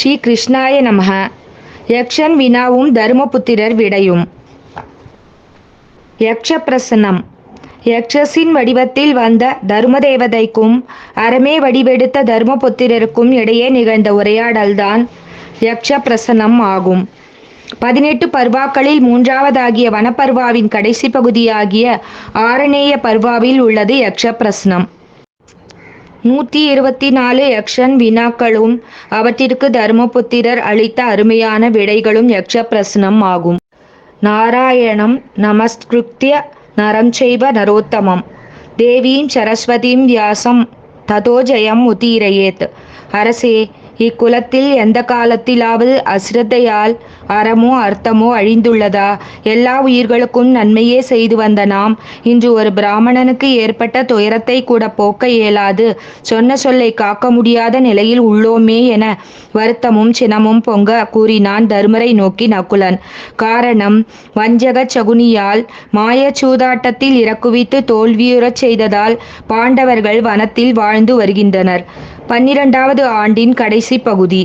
ஸ்ரீ கிருஷ்ணாய நமக யக்ஷன் வினாவும் தருமபுத்திரர் விடையும். யக்ஷ பிரசனம் யக்ஷசின் வடிவத்தில் வந்த தர்மதேவதைக்கும் அறமே வடிவெடுத்த தர்மபுத்திரருக்கும் இடையே நிகழ்ந்த உரையாடல்தான் யக்ஷ பிரசனம் ஆகும். பதினெட்டு பர்வாக்களில் மூன்றாவதாகிய வனப்பர்வாவின் கடைசி பகுதியாகிய ஆரணேய பர்வாவில் உள்ளது யக்ஷ பிரசனம் நூற்றி இருபத்தி நாலு யக்ஷன் வினாக்களும் அவற்றிற்கு தர்மபுத்திரர் அளித்த அருமையான விடைகளும் யக்ஷ பிரசனம் ஆகும். நாராயணம் நமஸ்கிருத்திய நரம் செய்வ நரோத்தமம். தேவீம் சரஸ்வதிம் வியாசம் ததோ ஜெயம் உதீரயேத். அரசே இக்குலத்தில் எந்த காலத்திலாவது அசிரத்தையால் அறமோ அர்த்தமோ அழிந்துள்ளதா? எல்லா உயிர்களுக்கும் நன்மையே செய்து வந்த நாம் இன்று ஒரு பிராமணனுக்கு ஏற்பட்ட துயரத்தை கூட போக்க இயலாது. சொன்ன சொல்லை காக்க முடியாத நிலையில் உள்ளோமே என வருத்தமும் சினமும் பொங்க கூறினான் தருமரை நோக்கி நகுலன் காரணம் வஞ்சக சகுனியால் மாய சூதாட்டத்தில் இறக்குவித்து தோல்வியுறச் செய்ததால் பாண்டவர்கள் வனத்தில் வாழ்ந்து வருகின்றனர். பன்னிரண்டாவது ஆண்டின் கடைசி பகுதி.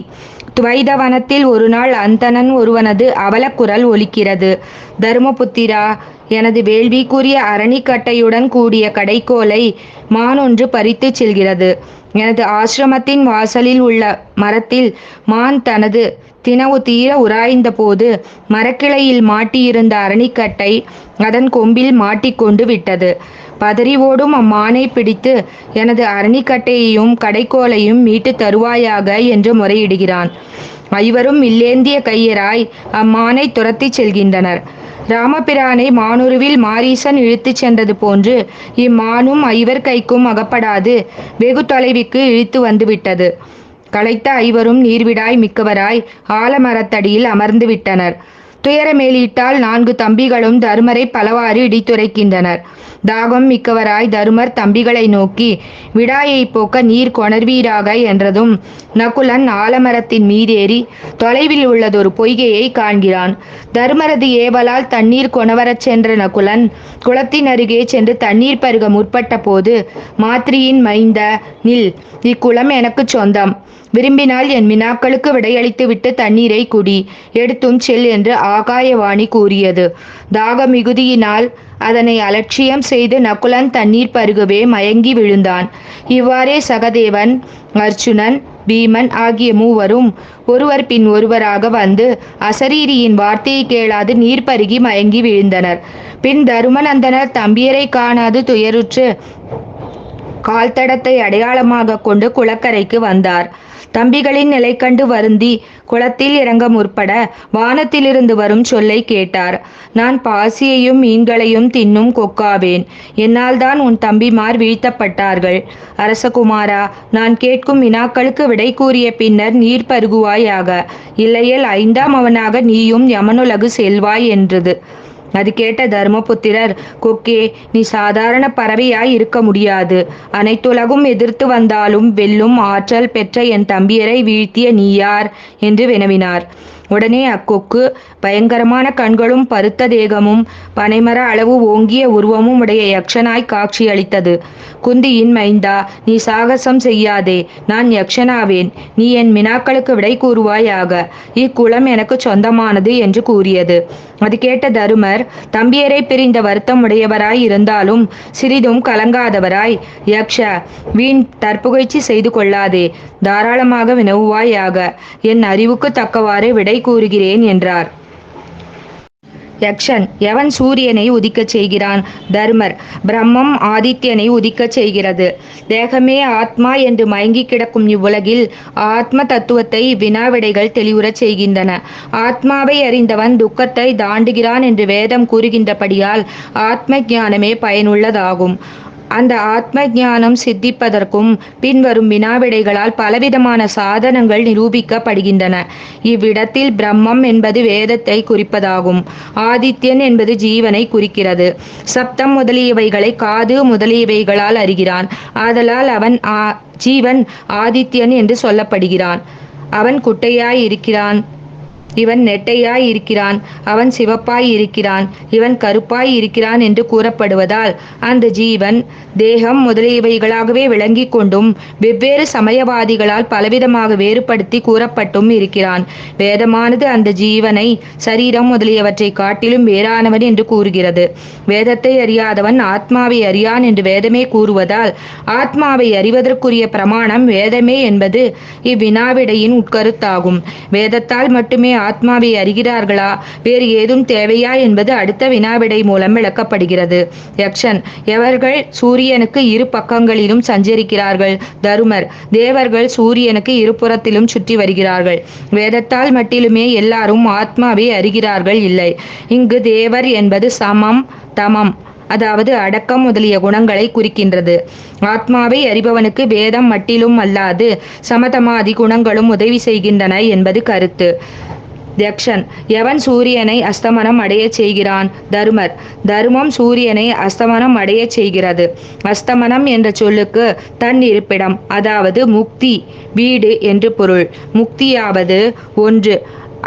துவைதவனத்தில் ஒரு நாள் அந்தணன் ஒருவனது அவலக்குரல் ஒலிக்கிறது. தருமபுத்திரா எனது வேள்விக்குரிய அரணிக்கட்டையுடன் கூடிய கடைக்கோலை மானொன்று பறித்துச் செல்கிறது. எனது ஆசிரமத்தின் வாசலில் உள்ள மரத்தில் மான் தனது தினவு தீர உராய்ந்த போது மரக்கிளையில் மாட்டியிருந்த அரணிக்கட்டை அதன் கொம்பில் மாட்டிக்கொண்டு விட்டது. பதறி ஓடும் அம்மானை பிடித்து எனது அரணிக்கட்டையையும் கடைக்கோலையும் மீட்டு தருவாயாக என்று முறையிடுகிறான். ஐவரும் இல்லேந்திய கையராய் அம்மானை துரத்திச் செல்கின்றனர். ராமபிரானை மானுருவில் மாரீசன் இழுத்துச் சென்றது போன்று இம்மானும் ஐவர் கைக்கும் அகப்படாது வெகு தொலைவிற்கு இழுத்து வந்துவிட்டது. களைத்த ஐவரும் நீர்விடாய் மிக்கவராய் ஆலமரத்தடியில் அமர்ந்து விட்டனர் துயரமேலிட்டால் நான்கு தம்பிகளும் தருமரை பலவாறு இடித்துரைக்கின்றனர். தாகம் மிக்கவராய் தருமர் தம்பிகளை நோக்கி விடாயை போக்க நீர் கொணர்வீராக என்றதும் நகுலன் ஆலமரத்தின் மீதேறி தொலைவில் உள்ளதொரு பொய்கையை காண்கிறான். தருமரது ஏவலால் தண்ணீர் கொணவரச் சென்ற நகுலன் குளத்தின் அருகே சென்று தண்ணீர் பருக முற்பட்ட போது மாத்திரியின் மைந்த நில் இக்குளம் எனக்கு சொந்தம். விரும்பினால் என் வினாக்களுக்கு விடையளித்துவிட்டு தண்ணீரை குடி எடுத்தும் செல் என்று ஆகாயவாணி கூறியது. தாக மிகுதியினால் அதனை அலட்சியம் செய்து நகுலன் தண்ணீர் பருகவே மயங்கி விழுந்தான். இவ்வாறே சகதேவன் அர்ச்சுனன் பீமன் ஆகிய மூவரும் ஒருவர் பின் ஒருவராக வந்து அசரீரியின் வார்த்தையை கேளாது நீர் பருகி மயங்கி விழுந்தனர். பின் தருமநந்தனர் தம்பியரை காணாது துயருற்று கால்தடத்தை அடையாளமாக கொண்டு குளக்கரைக்கு வந்தார். தம்பிகளின் நிலை கண்டு வருந்தி குளத்தில் இறங்க முற்பட வானத்திலிருந்து வரும் சொல்லை கேட்டார். நான் பாசியையும் மீன்களையும் தின்னும் கொக்காவேன். என்னால் தான் உன் தம்பிமார் வீழ்த்தப்பட்டார்கள். அரசகுமாரா நான் கேட்கும் வினாக்களுக்கு விடை கூறிய பின்னர் நீர் பருகுவாயாக. இல்லையேல் ஐந்தாம் அவனாக நீயும் யமனுலகு செல்வாய் என்றது. அது கேட்ட தர்மபுத்திரர் கொக்கே நீ சாதாரண பறவையாய் இருக்க முடியாது. அனைத்துலகும் எதிர்த்து வந்தாலும் வெல்லும் ஆற்றல் பெற்ற என் தம்பியரை வீழ்த்திய நீ யார்? என்று வினவினார். உடனே அக்கொக்கு பயங்கரமான கண்களும் பருத்த தேகமும் பனைமர அளவு ஓங்கிய உருவமும் உடைய யக்ஷனாய் காட்சியளித்தது. குந்தியின் மைந்தா நீ சாகசம் செய்யாதே நான் யக்ஷனாவேன். நீ என் மினாக்களுக்கு விடை கூறுவாயாக. இக்குளம் எனக்கு சொந்தமானது என்று கூறியது. அது கேட்ட தருமர் தம்பியரை பிரிந்த வருத்தம் உடையவராய் இருந்தாலும் சிறிதும் கலங்காதவராய். யக்ஷ வீண் தற்புகழ்ச்சி செய்து கொள்ளாதே தாராளமாக வினவுவாயாக. என் அறிவுக்கு தக்கவாறு விடை கூறுகிறேன் என்றார். யக்ஷன் எவன் சூரியனை உதிக்கச் செய்கிறான்? தர்மர் பிரம்மம் ஆதித்யனை உதிக்கச் செய்கிறது. தேகமே ஆத்மா என்று மயங்கி கிடக்கும் இவ்வுலகில் ஆத்ம தத்துவத்தை வினாவிடைகள் தெளிவுறச் செய்கின்றன. ஆத்மாவை அறிந்தவன் துக்கத்தை தாண்டுகிறான் என்று வேதம் கூறுகின்றபடியால் ஆத்ம ஞானமே பயனுள்ளதாகும். அந்த ஆத்ம ஞானம் சித்திப்பதற்கும் பின்வரும் வினாவிடைகளால் பலவிதமான சாதனங்கள் நிரூபிக்கப்படுகின்றன. இவ்விடத்தில் பிரம்மம் என்பது வேதத்தை குறிப்பதாகும். ஆதித்யன் என்பது ஜீவனை குறிக்கிறது. சப்தம் முதலியவைகளை காது முதலியவைகளால் அறிகிறான். ஆதலால் அவன் ஆ ஜீவன் ஆதித்யன் என்று சொல்லப்படுகிறான். அவன் குட்டையாய் இருக்கிறான். இவன் நெட்டையாய் இருக்கிறான் அவன் சிவப்பாய் இருக்கிறான் இவன் கருப்பாய் இருக்கிறான் என்று கூறப்படுவதால் அந்த ஜீவன் தேகம் முதலியவைகளாகவே விளங்கிக் கொண்டும் வெவ்வேறு சமயவாதிகளால் பலவிதமாக வேறுபடுத்தி கூறப்பட்டும் இருக்கிறான். வேதமானது அந்த ஜீவனை சரீரம் முதலியவற்றை காட்டிலும் வேறானவன் என்று கூறுகிறது. வேதத்தை அறியாதவன் ஆத்மாவை அறியான் என்று வேதமே கூறுவதால் ஆத்மாவை அறிவதற்குரிய பிரமாணம் வேதமே என்பது இவ்வினாவிடையின் உட்கருத்தாகும். வேதத்தால் மட்டுமே ஆத்மாவை அறிகிறார்களா? வேறு ஏதும் தேவையா என்பது அடுத்த வினாவிடை மூலம் விளக்கப்படுகிறது. யக்ஷன் எவர்கள் சூரியனுக்கு இரு பக்கங்களிலும் சஞ்சரிக்கிறார்கள்? தருமர் தேவர்கள் சூரியனுக்கு இருபுறத்திலும் சுற்றி வருகிறார்கள். வேதத்தால் மட்டிலுமே எல்லாரும் ஆத்மாவை அறிகிறார்கள் இல்லை. இங்கு தேவர் என்பது சமம் தமம் அதாவது அடக்கம் முதலிய குணங்களை குறிக்கின்றது. ஆத்மாவை அறிபவனுக்கு வேதம் மட்டிலும் அல்லாது சமதமாதி குணங்களும் உதவி செய்கின்றன என்பது கருத்து. தக்ஷன் எவன் சூரியனை அஸ்தமனம் அடையச் செய்கிறான்? தருமர் தர்மம் சூரியனை அஸ்தமனம் அடையச் செய்கிறது. அஸ்தமனம் என்ற சொல்லுக்கு தன் இருப்பிடம் அதாவது முக்தி வீடு என்று பொருள். முக்தியாவது ஒன்று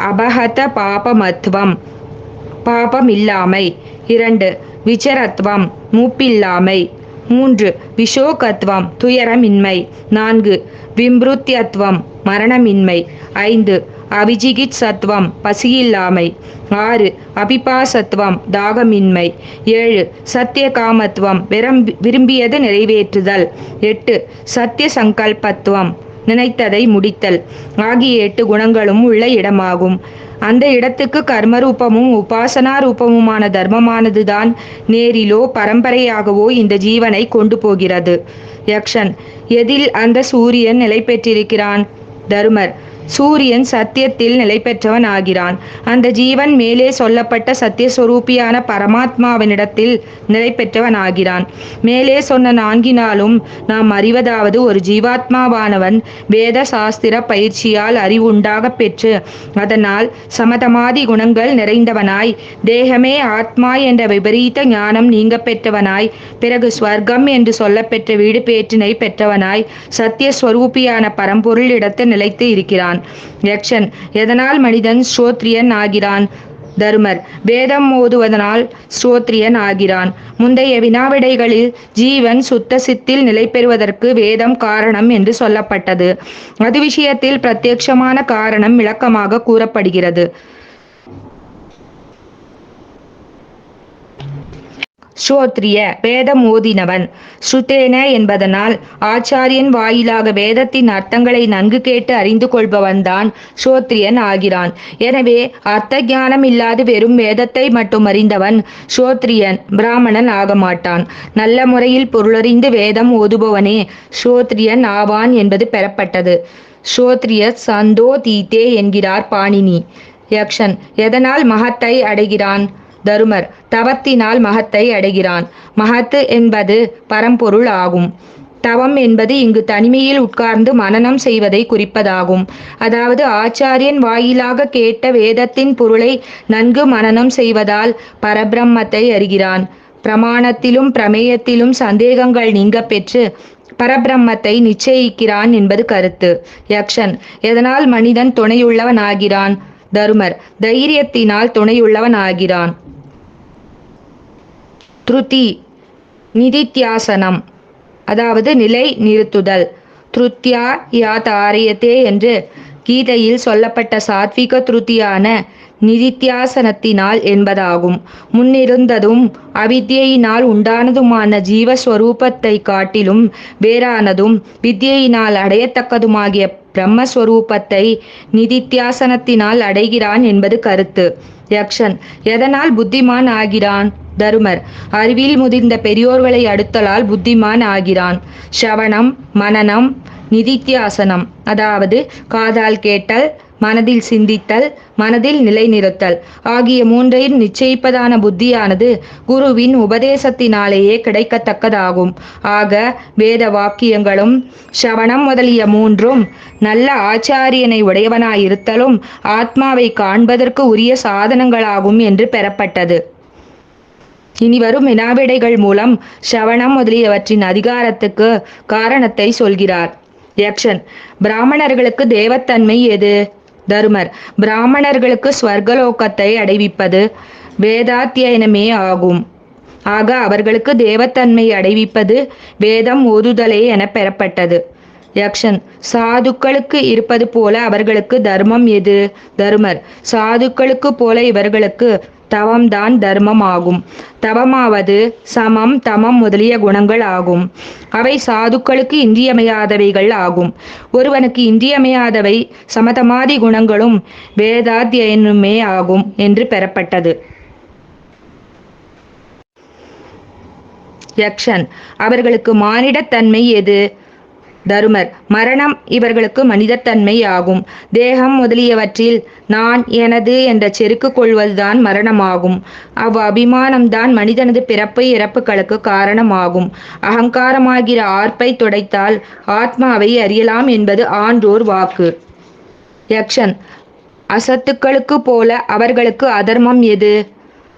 அபகத பாபமத்துவம் பாபமில்லாமை. இரண்டு விச்சரத்துவம் மூப்பில்லாமை. மூன்று விஷோகத்துவம் துயரமின்மை. நான்கு விம்ருத்தியத்துவம் மரணமின்மை. ஐந்து அவிஜிகித் சத்வம் பசியில்லாமை. ஆறு அபிபாசத்துவம் தாகமின்மை. ஏழு சத்திய காமத்துவம் விரும்பி விரும்பியது நிறைவேற்றுதல். எட்டு சத்திய சங்கல்பத்துவம் நினைத்ததை முடித்தல். ஆகிய எட்டு குணங்களும் உள்ள இடமாகும். அந்த இடத்துக்கு கர்மரூபமும் உபாசனா ரூபமுமான தர்மமானதுதான் நேரிலோ பரம்பரையாகவோ இந்த ஜீவனை கொண்டு போகிறது. யக்ஷன் எதில் அந்த சூரியன் நிலை பெற்றிருக்கிறான் தருமர் சூரியன் சத்தியத்தில் நிலை பெற்றவன் ஆகிறான். அந்த ஜீவன் மேலே சொல்லப்பட்ட சத்தியஸ்வரூபியான பரமாத்மாவினிடத்தில் நிலை பெற்றவன் ஆகிறான். மேலே சொன்ன நான்கினாலும் நாம் அறிவதாவது ஒரு ஜீவாத்மாவானவன் வேத சாஸ்திர பயிற்சியால் அறிவுண்டாக பெற்று அதனால் சமதமாதி குணங்கள் நிறைந்தவனாய் தேகமே ஆத்மா என்ற விபரீத ஞானம் நீங்க பெற்றவனாய் பிறகு ஸ்வர்க்கம் என்று சொல்லப்பெற்ற வீடு பேற்றினை பெற்றவனாய் சத்தியஸ்வரூபியான பரம்பொருள் இடத்து நிலைத்து இருக்கிறான். யக்ஷன் எதனால் மனிதன் ஸ்ரோத்ரியன் ஆகிறான்? தருமர் வேதம் ஓதுவதனால் ஸ்ரோத்ரியன் ஆகிறான். முந்தைய வினாவிடைகளில் ஜீவன் சுத்த சித்தில் நிலை பெறுவதற்கு வேதம் காரணம் என்று சொல்லப்பட்டது. அது விஷயத்தில் பிரத்யட்சமான காரணம் விளக்கமாக கூறப்படுகிறது. ஸ்ரோத்ரிய வேதம் ஓதினவன். ஸ்ருதேன என்பதனால் ஆச்சாரியன் வாயிலாக வேதத்தின் அர்த்தங்களை நன்கு கேட்டு அறிந்து கொள்பவன்தான் ஸ்ரோத்ரியன் ஆகிறான். எனவே அர்த்த ஞானம் இல்லாது வெறும் வேதத்தை மட்டும் அறிந்தவன் ஸ்ரோத்ரியன் பிராமணன் ஆக மாட்டான். நல்ல முறையில் பொருளறிந்து வேதம் ஓதுபவனே ஸ்ரோத்ரியன் ஆவான் என்பது பெறப்பட்டது. ஸ்ரோத்ரிய சந்தோ தீத்தே என்கிறார் பாணினி. யக்ஷன் எதனால் மகத்தை அடைகிறான்? தருமர் தவத்தினால் மகத்தை அடைகிறான். மகத்து என்பது பரம்பொருள் ஆகும். தவம் என்பது இங்கு தனிமையில் உட்கார்ந்து மனனம் செய்வதை குறிப்பதாகும். அதாவது ஆச்சாரியன் வாயிலாக கேட்ட வேதத்தின் பொருளை நன்கு மனனம் செய்வதால் பரபிரம்மத்தை அறிகிறான். பிரமாணத்திலும் பிரமேயத்திலும் சந்தேகங்கள் நீங்க பெற்று பரபிரம்மத்தை நிச்சயிக்கிறான் என்பது கருத்து. யக்ஷன் எதனால் மனிதன் துணையுள்ளவன் ஆகிறான் தருமர் தைரியத்தினால் துணையுள்ளவன் ஆகிறான் திருதி நிதித்தியாசனம் அதாவது நிலை நிறுத்துதல். திருத்தியா யா தாரியத்தே என்று கீதையில் சொல்லப்பட்ட சாத்விக திருத்தியான நிதித்தியாசனத்தினால் என்பதாகும். முன்னிருந்ததும் அவித்யினால் உண்டானதுமான ஜீவஸ்வரூபத்தை காட்டிலும் வேறானதும் வித்யினால் அடையத்தக்கதுமாகிய பிரம்மஸ்வரூபத்தை நிதித்தியாசனத்தினால் அடைகிறான் என்பது கருத்து. யக்ஷன் எதனால் புத்திமான் ஆகிறான்? தருமர் அறிவில் முதிர்ந்த பெரியோர்களை அடுத்தலால் புத்திமான் ஆகிறான். ஷவணம் மனனம் நிதித்தியாசனம். அதாவது காதால் கேட்டல் மனதில் சிந்தித்தல் மனதில் நிலைநிறுத்தல் ஆகிய மூன்றையும் நிச்சயிப்பதான புத்தியானது குருவின் உபதேசத்தினாலேயே கிடைக்கத்தக்கதாகும். ஆக வேத வாக்கியங்களும் ஷவணம் முதலிய மூன்றும் நல்ல ஆச்சாரியனை உடையவனாயிருத்தலும் ஆத்மாவை காண்பதற்கு உரிய சாதனங்களாகும் என்று பெறப்பட்டது. இனி வரும் வினாவிடைகள் மூலம் சவணம் முதலியவற்றின் அதிகாரத்துக்கு காரணத்தை சொல்கிறார். யக்ஷன் பிராமணர்களுக்கு தேவத்தன்மை எது? தருமர். பிராமணர்களுக்கு ஸ்வர்கலோகத்தை அடைவிப்பது வேதாத்தியனமே ஆகும். ஆக அவர்களுக்கு தேவத்தன்மை அடைவிப்பது வேதம் ஓதுதலே என பெறப்பட்டது. யக்ஷன் சாதுக்களுக்கு இருப்பது போல அவர்களுக்கு தர்மம் எது? தருமர் சாதுக்களுக்கு போல இவர்களுக்கு தவம்தான் தர்மம் ஆகும். தவமாவது சமம் தமம் முதலிய குணங்கள் ஆகும். அவை சாதுக்களுக்கு இன்றியமையாதவைகள் ஆகும். ஒருவனுக்கு இன்றியமையாதவை சமதமாதி குணங்களும் வேதாத்தியனுமே ஆகும் என்று பெறப்பட்டது. யக்ஷன் அவர்களுக்கு மானிடத்தன்மை எது? தருமர். மரணம் இவர்களுக்கு மனிதத்தன்மை ஆகும். தேகம் முதலியவற்றில் நான் எனது என்ற செருக்கு கொள்வதுதான் மரணமாகும். அவ் அபிமானம்தான் மனிதனது பிறப்பு இறப்புகளுக்கு காரணமாகும். அகங்காரமாகிற ஆர்ப்பை துடைத்தால் ஆத்மாவை அறியலாம் என்பது ஆன்றோர் வாக்கு. யக்ஷன். அசத்துக்களுக்கு போல அவர்களுக்கு அதர்மம் எது?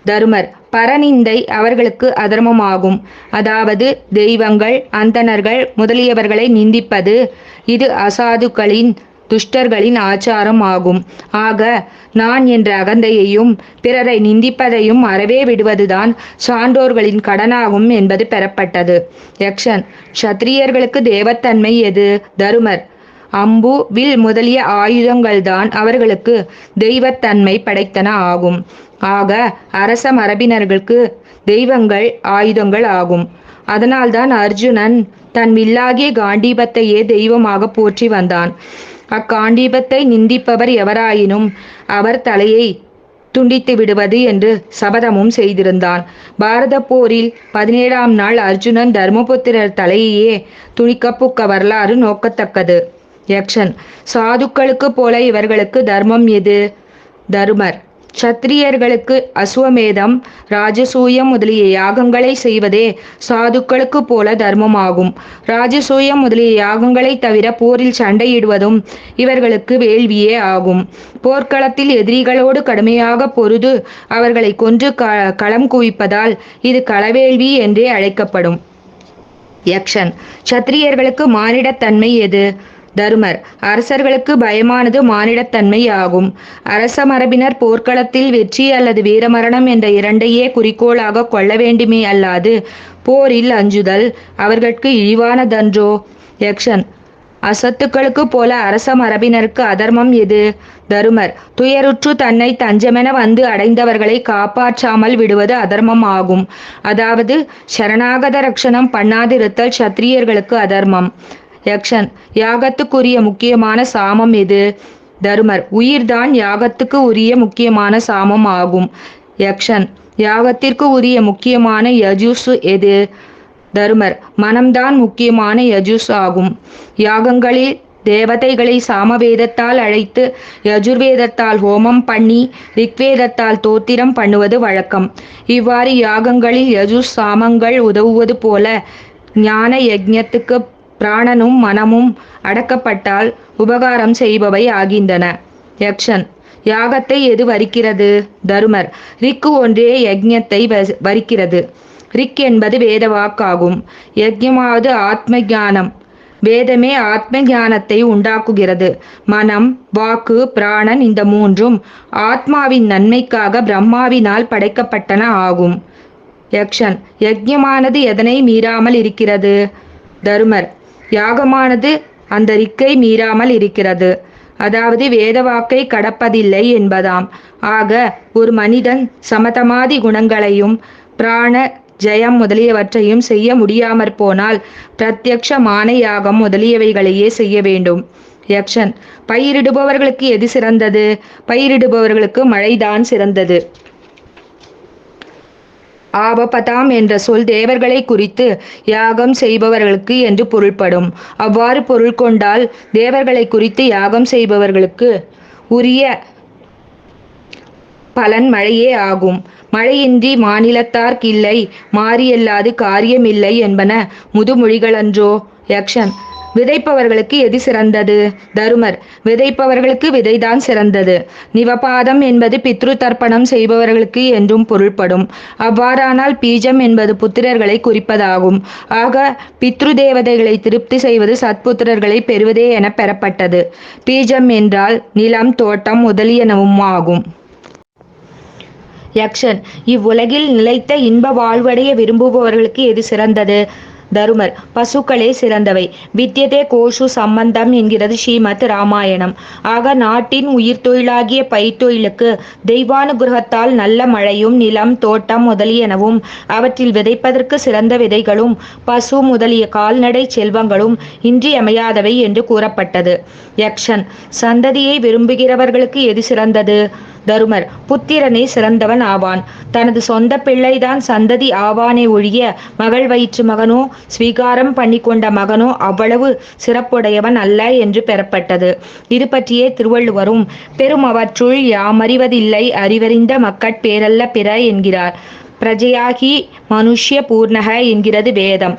தருமர். பரநிந்தை அவர்களுக்கு அதர்மமாகும். அதாவது தெய்வங்கள் அந்தணர்கள் முதலியவர்களை நிந்திப்பது இது அசாதுக்களின் துஷ்டர்களின் ஆச்சாரம் ஆகும் ஆக நான் என்ற அகந்தையையும் பிறரை நிந்திப்பதையும் அறவே விடுவதுதான் சான்றோர்களின் கடனாகும் என்பது பெறப்பட்டது. யக்ஷன் சத்திரியர்களுக்கு தேவத்தன்மை எது? தருமர். அம்பு வில் முதலிய ஆயுதங்கள்தான் அவர்களுக்கு தெய்வத்தன்மை படைத்தன ஆகும். ஆக அரச மரபினர்களுக்கு தெய்வங்கள் ஆயுதங்கள் ஆகும். அதனால்தான் அர்ஜுனன் தன் வில்லாகிய காண்டீபத்தையே தெய்வமாக போற்றி வந்தான். அக்காண்டீபத்தை நிந்திப்பவர் எவராயினும் அவர் தலையை துண்டித்து விடுவது என்று சபதமும் செய்திருந்தான். பாரத போரில் பதினேழாம் நாள் அர்ஜுனன் தர்மபுத்திரர் தலையையே துணிக்கப்புக்க வரலாறு நோக்கத்தக்கது. யக்ஷன் சாதுக்களுக்கு போல இவர்களுக்கு தர்மம் எது? தருமர். சத்திரியர்களுக்கு அசுவமேதம் ராஜசூயம் முதலிய யாகங்களை செய்வதே சாதுக்களுக்கு போல தர்மமாகும். ராஜசூயம் முதலிய யாகங்களை தவிர போரில் சண்டையிடுவதும் இவர்களுக்கு வேள்வியே ஆகும். போர்க்களத்தில் எதிரிகளோடு கடுமையாக பொருது அவர்களை கொன்று க களம் குவிப்பதால் இது களவேள்வி என்றே அழைக்கப்படும். யக்ஷன். சத்திரியர்களுக்கு மானிடத்தன்மை எது? தருமர். அரசர்களுக்கு பயமானது மானிடத்தன்மை ஆகும் அரச மரபினர் போர்க்களத்தில் வெற்றி அல்லது வீரமரணம் என்ற இரண்டையே குறிக்கோளாக கொள்ள வேண்டுமே அல்லாது போரில் அஞ்சுதல் அவர்களுக்கு இழிவானதன்றோ யக்ஷன். அசத்துக்களுக்கு போல அரச மரபினருக்கு அதர்மம் எது? தருமர். துயருற்று தன்னை தஞ்சமென வந்து அடைந்தவர்களை காப்பாற்றாமல் விடுவது அதர்மம் ஆகும். அதாவது சரணாகத ரக்ஷணம் பண்ணாதிருத்தல் சத்திரியர்களுக்கு அதர்மம். யக்ஷன் யாகத்துக்குரிய முக்கியமான சாமம் எது? தருமர் உயிர்தான் யாகத்துக்கு உரிய முக்கியமான சாமம் ஆகும். யக்ஷன் யாகத்திற்கு உரிய முக்கியமான யஜுசு எது? தருமர் மனம்தான் முக்கியமான யஜுஸ் ஆகும். யாகங்களில் தேவதைகளை சாமவேதத்தால் அழைத்து யஜுர்வேதத்தால் ஹோமம் பண்ணி ரிக்வேதத்தால் தோத்திரம் பண்ணுவது வழக்கம். இவ்வாறு யாகங்களில் யஜுஸ் சாமங்கள் உதவுவது போல ஞான யஜ்யத்துக்கு பிராணனும் மனமும் அடக்கப்பட்டால் உபகாரம் செய்பவை ஆகின்றன. யக்ஷன் யாகத்தை எது வரிக்கிறது? தருமர் ரிக்கு ஒன்றே யஜ்ஞத்தை வரிக்கிறது. ரிக் என்பது வேத வாக்காகும் யஜ்யமாவது ஆத்ம ஞானம் வேதமே ஆத்ம ஞானத்தை உண்டாக்குகிறது. மனம் வாக்கு பிராணன் இந்த மூன்றும் ஆத்மாவின் நன்மைக்காக பிரம்மாவினால் படைக்கப்பட்டன ஆகும். யக்ஷன் யஜ்யமானது எதனை மீறாமல் இருக்கிறது? தருமர் யாகமானது அந்த ரிக்கை மீறாமல் இருக்கிறது. அதாவது வேதவாக்கை கடப்பதில்லை என்பதாம். ஆக ஒரு மனிதன் சமதமாதி குணங்களையும் பிராண ஜெயம் முதலியவற்றையும் செய்ய முடியாமற் போனால் பிரத்யக்ஷ மான யாகம் முதலியவைகளையே செய்ய வேண்டும். யக்ஷன் பயிரிடுபவர்களுக்கு எது சிறந்தது? பயிரிடுபவர்களுக்கு மழைதான் சிறந்தது. ஆபபதாம் என்ற சொல் தேவர்களை குறித்து யாகம் செய்பவர்களுக்கு என்று பொருள்படும். அவ்வாறு பொருள் கொண்டால் தேவர்களை குறித்து யாகம் செய்பவர்களுக்கு உரிய பலன் மழையே ஆகும். மழையின்றி மாநிலத்தார்க்கில்லை மாறியல்லாது காரியமில்லை என்பன முதுமொழிகளன்றோ யக்ஷன் விதைப்பவர்களுக்கு எது சிறந்தது? தருமர் விதைப்பவர்களுக்கு விதைதான் சிறந்தது. நிவபாதம் என்பது பித்ரு தர்ப்பணம் செய்பவர்களுக்கு என்றும் பொருள்படும். அவ்வாறானால் பீஜம் என்பது புத்திரர்களை குறிப்பதாகும். ஆக பித்ரு தேவதைகளை திருப்தி செய்வது சத்புத்திரர்களை பெறுவதே என பெறப்பட்டது. பீஜம் என்றால் நிலம் தோட்டம் முதலியனவும் ஆகும். யக்ஷன் இவ்வுலகில் நிலைத்த இன்ப வாழ்வடைய விரும்புபவர்களுக்கு எது சிறந்தது? தருமர். பசுக்களே சிறந்தவை. வித்தியதே கோஷு சம்பந்தம் என்கிறது ஸ்ரீமத் ராமாயணம். ஆக நாட்டின் உயிர் தொழிலாகிய பயிர்த்தொழிலுக்கு தெய்வானுகிரகத்தால் நல்ல மழையும் நிலம் தோட்டம் முதலியனவும் அவற்றில் விதைப்பதற்கு சிறந்த விதைகளும் பசு முதலிய கால்நடை செல்வங்களும் இன்றியமையாதவை என்று கூறப்பட்டது. யக்ஷன். சந்ததியை விரும்புகிறவர்களுக்கு எது சிறந்தது? தருமர். புத்திரனே சிறந்தவன் ஆவான். தனது சொந்த பிள்ளைதான் சந்ததி ஆவானே ஒழிய மகள் வயிற்று மகனோ ஸ்வீகாரம் பண்ணி கொண்ட மகனோ அவ்வளவு சிறப்புடையவன் அல்ல என்று பெறப்பட்டது. இது பற்றியே திருவள்ளுவரும் பெரும் அவற்றுள் யாமறிவதில்லை அறிவறிந்த மக்கட் பேரல்ல பிற என்கிறார். பிரஜையாகி மனுஷ்ய பூர்ணக என்கிறது வேதம்.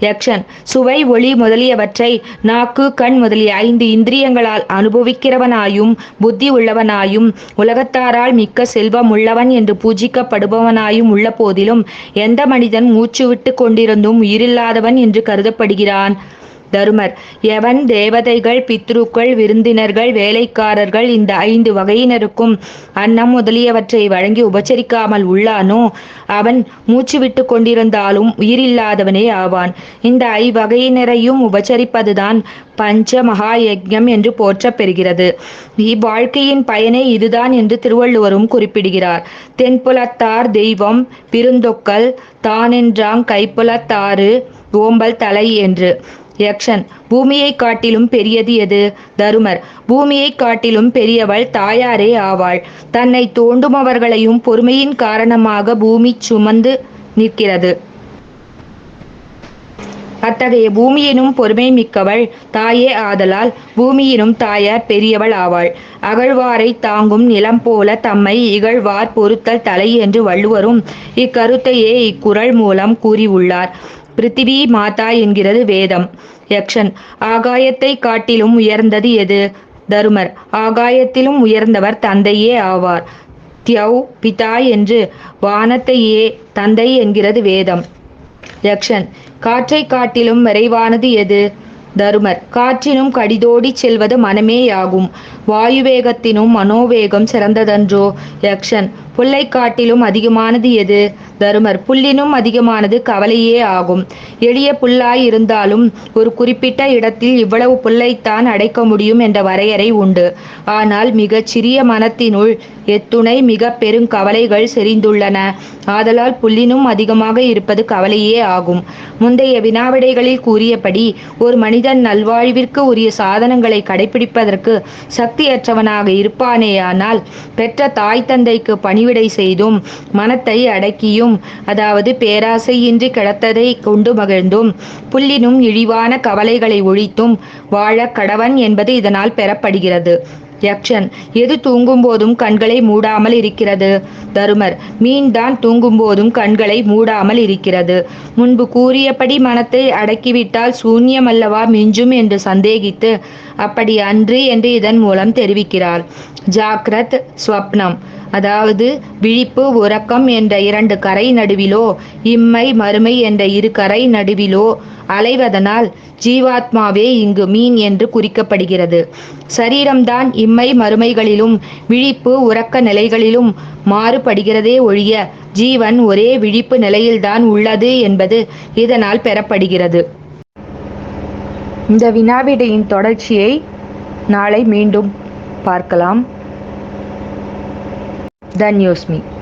யக்ஷன் சுவை ஒளி முதலியவற்றை நாக்கு கண் முதலிய ஐந்து இந்திரியங்களால் அனுபவிக்கிறவனாயும் புத்தி உள்ளவனாயும் உலகத்தாரால் மிக்க செல்வம் உள்ளவன் என்று பூஜிக்கப்படுபவனாயும் உள்ள போதிலும் எந்த மனிதன் மூச்சு விட்டு கொண்டிருந்தும் உயிரில்லாதவன் என்று கருதப்படுகிறான். தருமர். எவன் தேவதைகள் பித்ருக்கள் விருந்தினர்கள் வேலைக்காரர்கள் இந்த ஐந்து வகையினருக்கும் அன்னம் முதலியவற்றை வழங்கி உபச்சரிக்காமல் உள்ளானோ? அவன் மூச்சு விட்டு கொண்டிருந்தாலும் உயிரில்லாதவனே ஆவான். இந்த ஐவகையினரையும் உபச்சரிப்பதுதான் பஞ்ச மகா யஜ்யம் என்று போற்றப் பெறுகிறது இவ்வாழ்க்கையின் பயனே இதுதான் என்று திருவள்ளுவரும் குறிப்பிடுகிறார். தென்புலத்தார் தெய்வம் பிருந்தொக்கல் தானென்றாங் கைப்புலத்தாறு ஓம்பல் தலை என்று. யக்ஷன் பூமியை காட்டிலும் பெரியது எது? தருமர் பூமியை காட்டிலும் பெரியவள் தாயாரே ஆவாள். தன்னை தோண்டுமவர்களையும் பொறுமையின் காரணமாக பூமி சுமந்து நிற்கிறது. அத்தகைய பூமியினும் பொறுமை மிக்கவள் தாயே ஆதலால் பூமியினும் தாயார் பெரியவள் ஆவாள். அகழ்வாரை தாங்கும் நிலம் போல தம்மை இகழ்வார் பொறுத்தல் தலை என்று வள்ளுவரும் இக்கருத்தையே இக்குறள் மூலம் கூறியுள்ளார். பிருத்திவி மாதா என்கிறது வேதம். யக்ஷன் ஆகாயத்தை காட்டிலும் உயர்ந்தது எது? தருமர் ஆகாயத்திலும் உயர்ந்தவர் தந்தையே ஆவார். தியவ் பிதா என்று வானத்தையே தந்தை என்கிறது வேதம். யக்ஷன் காற்றை காட்டிலும் விரைவானது எது? தருமர் காற்றினும் கடிதோடி செல்வது மனமேயாகும். வாயுவேகத்தினும் மனோவேகம் சிறந்ததன்றோ? யக்ஷன் புல்லை காட்டிலும் அதிகமானது எது? தருமர். புல்லினும் அதிகமானது கவலையே ஆகும். எளிய புல்லாய் இருந்தாலும் ஒரு குறிப்பிட்ட இடத்தில் இவ்வளவு புல்லைத்தான் அடைக்க முடியும் என்ற வரையறை உண்டு. ஆனால் மிகச் சிறிய மனத்தினுள் எத்துணை மிக பெரும் கவலைகள் செறிந்துள்ளன. ஆதலால் புல்லினும் அதிகமாக இருப்பது கவலையே ஆகும். முந்தைய வினாவிடைகளில் கூறியபடி ஒரு மனிதன் நல்வாழ்விற்கு உரிய சாதனங்களை கடைபிடிப்பதற்கு சக்தியற்றவனாக இருப்பானேயானால் பெற்ற தாய் தந்தைக்கு பணி பணிவிடை செய்தும் மனத்தை அடக்கியும் அதாவது பேராசையின்றி கிடத்ததை கொண்டு மகிழ்ந்தும் புல்லினும் இழிவான கவலைகளை ஒழித்தும் வாழ கடவன் என்பது இதனால் பெறப்படுகிறது. யக்ஷன் எது தூங்கும் போதும் கண்களை மூடாமல் இருக்கிறது? தருமர் மீன் தான் தூங்கும் போதும் கண்களை மூடாமல் இருக்கிறது. முன்பு கூறியபடி மனத்தை அடக்கிவிட்டால் சூன்யம் அல்லவா மிஞ்சும் என்று சந்தேகித்து அப்படி அன்று என்று இதன் மூலம் தெரிவிக்கிறார். ஜாக்ரத் ஸ்வப்னம். அதாவது விழிப்பு உறக்கம் என்ற இரண்டு கரை நடுவிலோ இம்மை மறுமை என்ற இரு கரை நடுவிலோ அலைவதனால் ஜீவாத்மாவே இங்கு மீன் என்று குறிக்கப்படுகிறது. சரீரம்தான் இம்மை மறுமைகளிலும் விழிப்பு உறக்க நிலைகளிலும் மாறுபடுகிறதே ஒழிய ஜீவன் ஒரே விழிப்பு நிலையில்தான் உள்ளது என்பது இதனால் பெறப்படுகிறது. இந்த வினாவிடையின் தொடர்ச்சியை நாளை மீண்டும் பார்க்கலாம். Then use me.